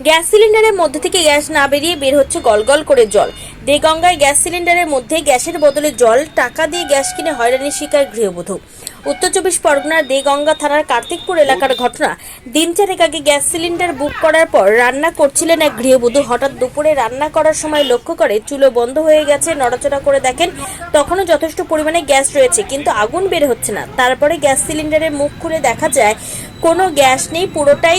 Gas সিলিন্ডারের মধ্যে থেকে গ্যাস না বেরিয়ে বের হচ্ছে গলগল করে জল। দেগঙ্গায় গ্যাস সিলিন্ডারের মধ্যে গ্যাসের বদলে জল, টাকা দিয়ে গ্যাস কিনে হয়রানির শিকার গৃহবধূ। উত্তর চব্বিশ পরগনার দেগঙ্গা থানার কার্তিকপুর এলাকার ঘটনা। দিন চারেক আগে গ্যাস সিলিন্ডার বুক করার পর রান্না করছিলেন এক গৃহবধূ। হঠাৎ দুপুরে রান্না করার সময় লক্ষ্য করে চুলো বন্ধ হয়ে গেছে, নড়াচড়া করে দেখেন তখনও যথেষ্ট পরিমাণে গ্যাস রয়েছে, কিন্তু আগুন বের হচ্ছে না। তারপরে গ্যাস সিলিন্ডারের মুখ খুলে দেখা যায়, কোনো গ্যাস নেই, পুরোটাই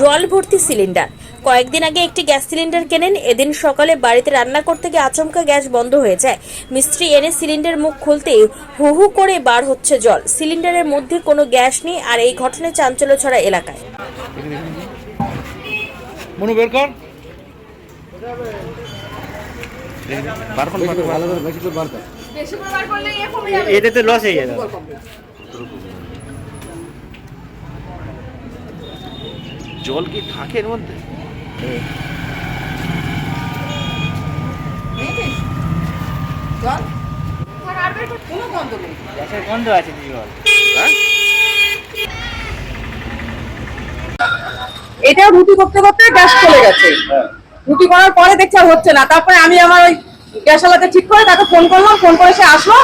জল ভর্তি সিলিন্ডার। কয়েকদিন আগে একটি গ্যাস সিলিন্ডার কেনেন এদিন সকালে বাড়িতে রান্না করতে গিয়ে আচমকা গ্যাস বন্ধ হয়ে যায়। মিস্ত্রি এনে সিলিন্ডার মুখ খুলতে হু হু করে বার হচ্ছে জল। সিলিন্ডারের মধ্যে কোনো গ্যাস নেই আর এই ঘটনায় চাঞ্চল্য ছড়া এলাকায়। মনু বের কর। বার করুন, বার করুন, ভালো করে। বেশি করে বার কর। এতে তো লস হয়ে যাবে। জল কি থাকে এর মধ্যে? গন্ধ আছে জল হ্যাঁ? এটা রুটি করতে করতে গ্যাস চলে গেছে। রুটি করার পরে দেখছি আর হচ্ছে না। তারপরে আমি আমার ওই গ্যাসওয়ালাকে ঠিক করে তাকে ফোন করলাম। ফোন করে সে আসলো।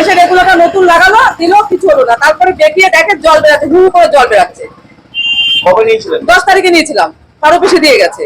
এসে রেগুলারটা নতুন লাগালো দিল কিছু হলো না। তারপরে দেখিয়ে দেখে জল বেরাচ্ছে হুড় করে জল বেরাচ্ছে। কবে নিয়েছিলেন? দশ তারিখে নিয়েছিলাম। আরও বেশি দিয়ে গেছে।